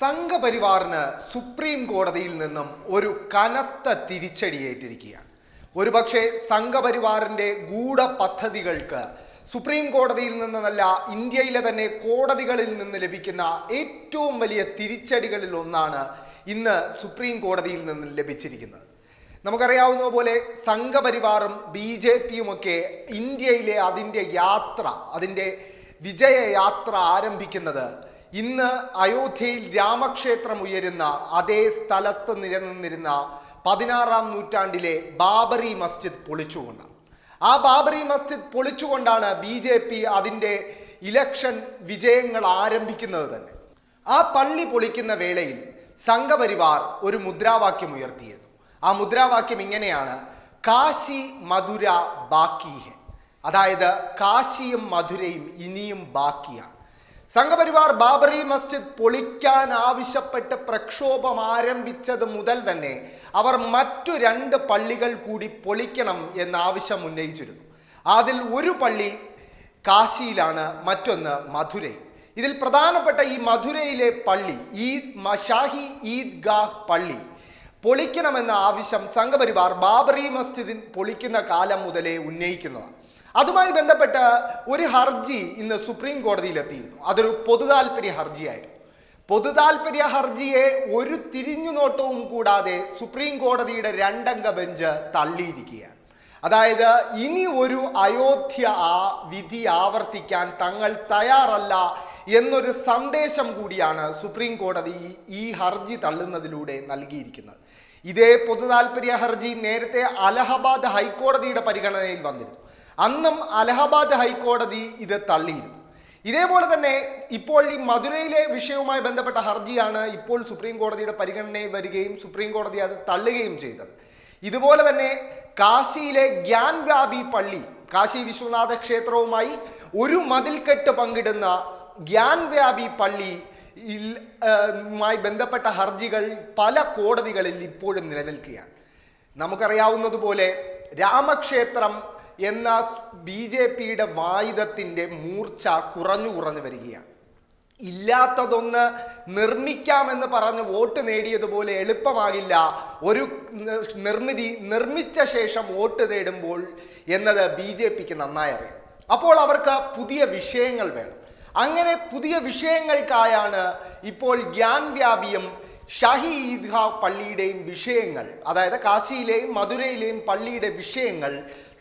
സംഘപരിവാറിന് supreme കോടതിയിൽ നിന്നും ഒരു കനത്ത തിരിച്ചടിയേറ്റിരിക്കുകയാണ്. ഒരുപക്ഷെ സംഘപരിവാറിന്റെ ഗൂഢ പദ്ധതികൾക്ക് സുപ്രീം കോടതിയിൽ നിന്നല്ല ഇന്ത്യയിലെ തന്നെ കോടതികളിൽ നിന്ന് ലഭിക്കുന്ന ഏറ്റവും വലിയ തിരിച്ചടികളിൽ ഒന്നാണ് ഇന്ന് സുപ്രീം കോടതിയിൽ നിന്ന് ലഭിച്ചിരിക്കുന്നത്. നമുക്കറിയാവുന്ന പോലെ സംഘപരിവാറും ബി ജെ പിയുമൊക്കെ ഇന്ത്യയിലെ അതിന്റെ യാത്ര അതിന്റെ വിജയയാത്ര ആരംഭിക്കുന്നത് ഇന്ന് അയോധ്യയിൽ രാമക്ഷേത്രം ഉയരുന്ന അതേ സ്ഥലത്ത് നിലനിന്നിരുന്ന പതിനാറാം നൂറ്റാണ്ടിലെ ബാബറി മസ്ജിദ് പൊളിച്ചുകൊണ്ടാണ് ആ ബാബറി മസ്ജിദ് പൊളിച്ചുകൊണ്ടാണ് ബി ജെ പി അതിന്റെ ഇലക്ഷൻ വിജയങ്ങൾ ആരംഭിക്കുന്നത് തന്നെ. ആ പള്ളി പൊളിക്കുന്ന വേളയിൽ സംഘപരിവാർ ഒരു മുദ്രാവാക്യം ഉയർത്തിയിരുന്നു. ആ മുദ്രാവാക്യം ഇങ്ങനെയാണ്. കാശി മധുര ബാക്കി അതായത് കാശിയും മധുരയും ഇനിയും ബാക്കിയാണ്. സംഘപരിവാർ ബാബറി മസ്ജിദ് പൊളിക്കാൻ ആവശ്യപ്പെട്ട് പ്രക്ഷോഭം ആരംഭിച്ചത് മുതൽ തന്നെ അവർ മറ്റു രണ്ട് പള്ളികൾ കൂടി പൊളിക്കണം എന്ന ആവശ്യം ഉന്നയിച്ചിരുന്നു. അതിൽ ഒരു പള്ളി കാശിയിലാണ് മറ്റൊന്ന് മധുരൈ. ഇതിൽ പ്രധാനപ്പെട്ട ഈ മധുരയിലെ പള്ളി ഈ ഷാഹി ഈദ് ഗാഹ് പള്ളി പൊളിക്കണമെന്ന ആവശ്യം സംഘപരിവാർ ബാബറി മസ്ജിദിൻ പൊളിക്കുന്ന കാലം മുതലേ ഉന്നയിക്കുന്നതാണ്. അതുമായി ബന്ധപ്പെട്ട ഒരു ഹർജി ഇന്ന് സുപ്രീം കോടതിയിൽ എത്തിയിരുന്നു അതൊരു പൊതുതാൽപര്യ ഹർജിയായിരുന്നു പൊതുതാൽപര്യ ഹർജിയെ ഒരു തിരിഞ്ഞുനോട്ടവും കൂടാതെ സുപ്രീം കോടതിയുടെ രണ്ടംഗ ബെഞ്ച് തള്ളിയിരിക്കുകയാണ്. അതായത് ഇനി ഒരു അയോധ്യ ആ വിധി ആവർത്തിക്കാൻ തങ്ങൾ തയ്യാറല്ല എന്നൊരു സന്ദേശം കൂടിയാണ് സുപ്രീം കോടതി ഈ ഹർജി തള്ളുന്നതിലൂടെ നൽകിയിരിക്കുന്നത്. ഇതേ പൊതുതാൽപര്യ ഹർജി നേരത്തെ അലഹബാദ് ഹൈക്കോടതിയുടെ പരിഗണനയിൽ വന്നിരുന്നു. അന്നും അലഹബാദ് ഹൈക്കോടതി ഇത് തള്ളിയിരുന്നു. ഇതേപോലെ തന്നെ ഇപ്പോൾ ഈ മധുരയിലെ വിഷയവുമായി ബന്ധപ്പെട്ട ഹർജിയാണ് ഇപ്പോൾ സുപ്രീം കോടതിയുടെ പരിഗണനയിൽ വരികയും സുപ്രീം കോടതി അത് തള്ളുകയും ചെയ്തത്. ഇതുപോലെ തന്നെ കാശിയിലെ ഗ്യാൻവ്യാപി പള്ളി കാശി വിശ്വനാഥ ക്ഷേത്രവുമായി ഒരു മതിൽക്കെട്ട് പങ്കിടുന്ന ഗ്യാൻവ്യാപി പള്ളി മായി ബന്ധപ്പെട്ട ഹർജികൾ പല കോടതികളിൽ ഇപ്പോഴും നിലനിൽക്കുകയാണ്. നമുക്കറിയാവുന്നതുപോലെ രാമക്ഷേത്രം എന്ന ബി ജെ പിയുടെ വായുധത്തിന്റെ മൂർച്ച കുറഞ്ഞു കുറഞ്ഞു വരികയാണ്. ഇല്ലാത്തതൊന്ന് നിർമ്മിക്കാമെന്ന് പറഞ്ഞ് വോട്ട് നേടിയതുപോലെ എളുപ്പമാകില്ല. ഒരു നിർമ്മിതി നിർമ്മിച്ച ശേഷം വോട്ട് തേടുമ്പോൾ എന്നത് ബി ജെ പിക്ക് നന്നായി അറിയാം. അപ്പോൾ അവർക്ക് പുതിയ വിഷയങ്ങൾ വേണം. അങ്ങനെ പുതിയ വിഷയങ്ങൾക്കായാണ് ഇപ്പോൾ ഗ്യാൻ വ്യാപിയും ഷാഹി ഈദ്ഗാ പള്ളിയുടെയും വിഷയങ്ങൾ അതായത് കാശിയിലെയും മധുരയിലെയും പള്ളിയുടെ വിഷയങ്ങൾ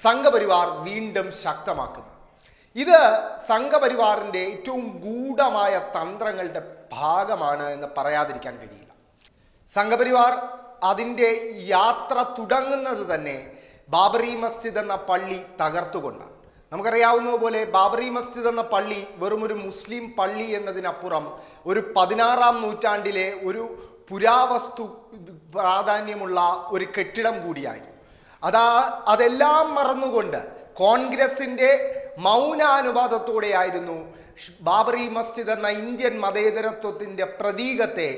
സംഘപരിവാർ വീണ്ടും ശക്തമാക്കുന്നു. ഇത് സംഘപരിവാറിന്റെ ഏറ്റവും ഗൂഢമായ തന്ത്രങ്ങളുടെ ഭാഗമാണ് എന്ന് പറയാതിരിക്കാൻ കഴിയില്ല. സംഘപരിവാർ അതിന്റെ യാത്ര തുടങ്ങുന്നത് തന്നെ ബാബറി മസ്ജിദ് എന്ന പള്ളി തകർത്തുകൊണ്ടാണ്. നമുക്കറിയാവുന്നതുപോലെ ബാബറി മസ്ജിദ് എന്ന പള്ളി വെറും ഒരു മുസ്ലിം പള്ളി എന്നതിനപ്പുറം ഒരു പതിനാറാം നൂറ്റാണ്ടിലെ ഒരു പുരാവസ്തു പ്രാധാന്യമുള്ള ഒരു കെട്ടിടം കൂടിയായി. അതാ അതെല്ലാം മറന്നുകൊണ്ട് കോൺഗ്രസിന്റെ മൗനാനുവാദത്തോടെയായിരുന്നു ബാബറി മസ്ജിദ് എന്ന ഇന്ത്യൻ മതേതരത്വത്തിന്റെ പ്രതീകത്തെ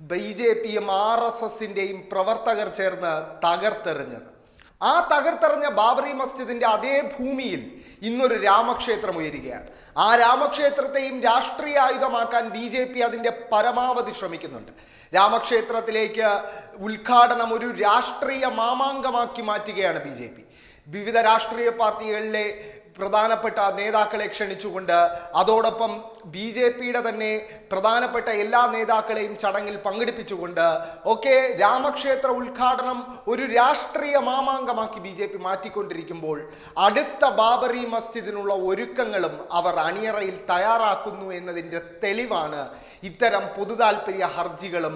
ബി ജെ പിയും ആർ എസ് എസിന്റെയും പ്രവർത്തകർ ചേർന്ന് തകർത്തെറിഞ്ഞത്. ആ തകർത്തെറിഞ്ഞ ബാബറി മസ്ജിദിന്റെ അതേ ഭൂമിയിൽ ഇന്നൊരു രാമക്ഷേത്രം ഉയരുകയാണ്. ആ രാമക്ഷേത്രത്തെയും രാഷ്ട്രീയ ആയുധമാക്കാൻ ബി ജെ പി അതിന്റെ പരമാവധി ശ്രമിക്കുന്നുണ്ട്. രാമക്ഷേത്രത്തിലേക്ക് ഉദ്ഘാടനം ഒരു രാഷ്ട്രീയ മാമാങ്കമാക്കി മാറ്റുകയാണ് ബി ജെ പി. വിവിധ രാഷ്ട്രീയ പാർട്ടികളിലെ പ്രധാനപ്പെട്ട നേതാക്കളെ ക്ഷണിച്ചുകൊണ്ട് അതോടൊപ്പം ബി ജെ പിയുടെ തന്നെ പ്രധാനപ്പെട്ട എല്ലാ നേതാക്കളെയും ചടങ്ങിൽ പങ്കെടുപ്പിച്ചുകൊണ്ട് ഒക്കെ രാമക്ഷേത്ര ഉദ്ഘാടനം ഒരു രാഷ്ട്രീയ മാമാങ്കമാക്കി ബി ജെ പി മാറ്റിക്കൊണ്ടിരിക്കുമ്പോൾ അടുത്ത ബാബറി മസ്ജിദിനുള്ള ഒരുക്കങ്ങളും അവർ അണിയറയിൽ തയ്യാറാക്കുന്നു എന്നതിന്റെ തെളിവാണ് ഇത്തരം പൊതുതാൽപര്യ ഹർജികളും.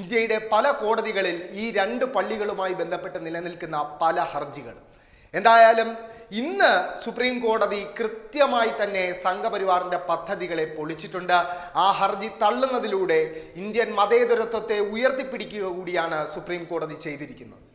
ഇന്ത്യയുടെ പല കോടതികളിൽ ഈ രണ്ട് പള്ളികളുമായി ബന്ധപ്പെട്ട് നിലനിൽക്കുന്ന പല ഹർജികളും. എന്തായാലും ഇന്ന് സുപ്രീം കോടതി കൃത്യമായി തന്നെ സംഘപരിവാറിന്റെ പദ്ധതികളെ പൊളിച്ചിട്ടുണ്ട്. ആ ഹർജി തള്ളുന്നതിലൂടെ ഇന്ത്യൻ മതേതരത്വത്തെ ഉയർത്തിപ്പിടിക്കുക കൂടിയാണ് സുപ്രീം കോടതി ചെയ്തിരിക്കുന്നത്.